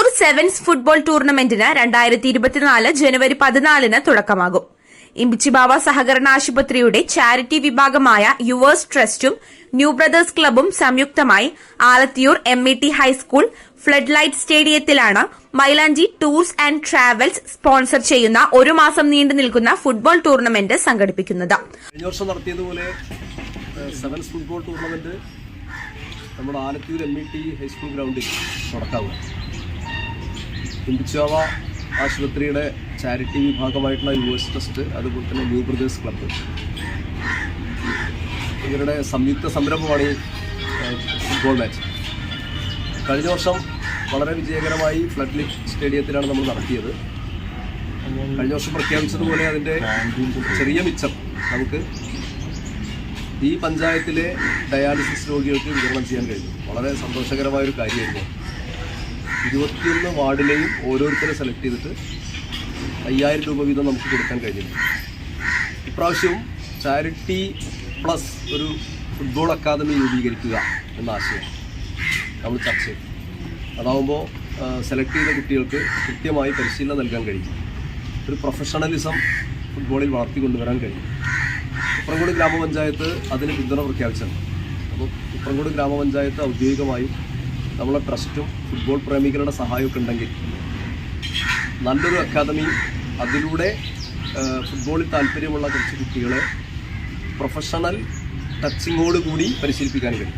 Alathiyur sevens football ടൂർണമെന്റിന് രണ്ടായിരത്തി ഇരുപത്തിനാല് ജനുവരി പതിനാലിന് തുടക്കമാകും. ഇമ്പിച്ചിബാവ സഹകരണ ആശുപത്രിയുടെ ചാരിറ്റി വിഭാഗമായ യുവേഴ്സ് ട്രസ്റ്റും ന്യൂ ബ്രദേഴ്സ് ക്ലബും സംയുക്തമായി Alathiyur M E T high school flood light സ്റ്റേഡിയത്തിലാണ് Mylanchi tours and travels sponsor ചെയ്യുന്ന ഒരു മാസം നീണ്ടു നിൽക്കുന്ന ഫുട്ബോൾ ടൂർണമെന്റ് സംഘടിപ്പിക്കുന്നത്. കഴിഞ്ഞ വർഷം നടത്തിയതുപോലെ സെവൻസ് ഫുട്ബോൾ ടൂർണമെന്റ് നമ്മുടെ Alathur M E T high school ഗ്രൗണ്ടിൽ നടക്കാവുക തുമ്പിച്ചാവ ആശുപത്രിയുടെ ചാരിറ്റി വിഭാഗമായിട്ടുള്ള യു എസ് ട്രസ്റ്റ് അതുപോലെ തന്നെ ന്യൂ ബ്രദേഴ്സ് ക്ലബ്ബ്. ഇവരുടെ സംയുക്ത സംരംഭമാണ് ഈ ഫുട്ബോൾ മാച്ച്. കഴിഞ്ഞ വർഷം വളരെ വിജയകരമായി ഫ്ലഡ് സ്റ്റേഡിയത്തിലാണ് നമ്മൾ നടത്തിയത്. കഴിഞ്ഞ വർഷം പ്രഖ്യാപിച്ചതുപോലെ അതിന്റെ ചെറിയ മിച്ചം നമുക്ക് ഈ പഞ്ചായത്തിലെ ഡയാലിസിസ് രോഗികൾക്ക് വിതരണം ചെയ്യാൻ കഴിഞ്ഞു. വളരെ സന്തോഷകരമായ ഒരു കാര്യമായിരുന്നു. ഇരുപത്തിയൊന്ന് വാർഡിലെയും ഓരോരുത്തരെ സെലക്ട് ചെയ്തിട്ട് അയ്യായിരം രൂപ വീതം നമുക്ക് കൊടുക്കാൻ കഴിഞ്ഞിട്ടുണ്ട്. ഇപ്രാവശ്യവും ചാരിറ്റി പ്ലസ് ഒരു ഫുട്ബോൾ അക്കാദമി രൂപീകരിക്കുക എന്ന ആശയം നമ്മൾ ചർച്ച ചെയ്തു. അതാവുമ്പോൾ സെലക്ട് ചെയ്ത കുട്ടികൾക്ക് കൃത്യമായി പരിശീലനം നൽകാൻ കഴിയും. ഒരു പ്രൊഫഷണലിസം ഫുട്ബോളിൽ വളർത്തിക്കൊണ്ടുവരാൻ കഴിയും. ഉപ്രംകോട് ഗ്രാമപഞ്ചായത്ത് അതിന് പിന്തുണ പ്രഖ്യാപിച്ചിട്ടുണ്ട്. അപ്പോൾ ഉപ്രംകോട് ഗ്രാമപഞ്ചായത്ത് ഔദ്യോഗികമായും നമ്മളെ ട്രസ്റ്റും ഫുട്ബോൾ പ്രേമികളുടെ സഹായമൊക്കെ ഉണ്ടെങ്കിൽ നല്ലൊരു അക്കാദമി അതിലൂടെ ഫുട്ബോളിൽ താല്പര്യമുള്ള കുറച്ച് കുട്ടികളെ പ്രൊഫഷണൽ ടച്ചിങ്ങോട് കൂടി പരിശീലിപ്പിക്കാൻ കഴിയും.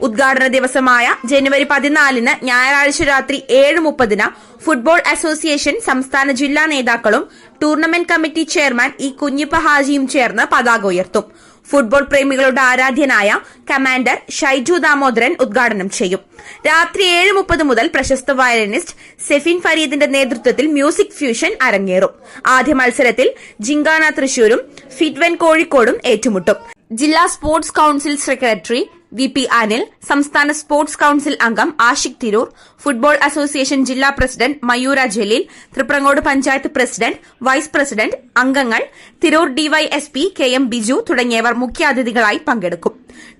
ഉദ്ഘാടന ദിവസമായ ജനുവരി പതിനാലിന് ഞായറാഴ്ച രാത്രി ഏഴ് മുപ്പതിന് ഫുട്ബോൾ അസോസിയേഷൻ സംസ്ഥാന ജില്ലാ നേതാക്കളും tournament committee chairman E Kunjippa ഹാജിയും ചേർന്ന് പതാക ഉയർത്തും. ഫുട്ബോൾ പ്രേമികളുടെ ആരാധ്യനായ കമാൻഡർ ഷൈജു ദാമോദരൻ ഉദ്ഘാടനം ചെയ്യും. രാത്രി ഏഴ് മുപ്പത് മുതൽ പ്രശസ്ത വയലിനിസ്റ്റ് സെഫിൻ ഫരീദിന്റെ നേതൃത്വത്തിൽ മ്യൂസിക് ഫ്യൂഷൻ അരങ്ങേറും. ആദ്യ മത്സരത്തിൽ ജിങ്കാന തൃശൂരും ഫിറ്റ്വൻ കോഴിക്കോടും ഏറ്റുമുട്ടും. ജില്ലാ sports council secretary V P Anil സംസ്ഥാന സ്പോർട്സ് കൌൺസിൽ അംഗം ആഷിക് തിരൂർ ഫുട്ബോൾ അസോസിയേഷൻ ജില്ലാ president Mayura Jaleel Thriprangode panchayat president vice president അംഗങ്ങൾ Tirur DYSP K M Biju തുടങ്ങിയവർ മുഖ്യാതിഥികളായി പങ്കെടുക്കും.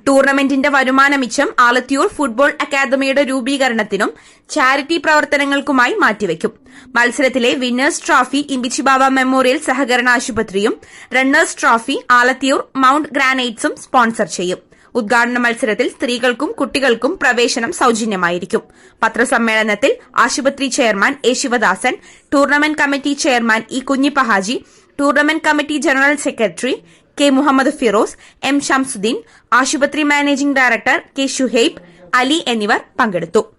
ടൂർണമെന്റിന്റെ വരുമാനമിച്ചം ആലത്തിയൂർ ഫുട്ബോൾ അക്കാദമിയുടെ രൂപീകരണത്തിനും ചാരിറ്റി പ്രവർത്തനങ്ങൾക്കുമായി മാറ്റിവയ്ക്കും മത്സരത്തിലെ വിന്നേഴ്സ് ട്രോഫി ഇമ്പിച്ചിബാബ മെമ്മോറിയൽ സഹകരണ ആശുപത്രിയും റണ്ണേഴ്സ് ട്രോഫി ആലത്തിയൂർ മൌണ്ട് ഗ്രാനൈറ്റ്സും സ്പോൺസർ ചെയ്യും. ഉദ്ഘാടന മത്സരത്തിൽ സ്ത്രീകൾക്കും കുട്ടികൾക്കും പ്രവേശനം സൌജന്യമായിരിക്കും. പത്രസമ്മേളനത്തിൽ ആശുപത്രി chairman A Sivadasan tournament committee chairman E Kunhippahaji tournament committee general secretary K Muhammad Firoz M Shamsudheen ആശുപത്രി managing director K Shuhaib Ali എന്നിവർ പങ്കെടുത്തു.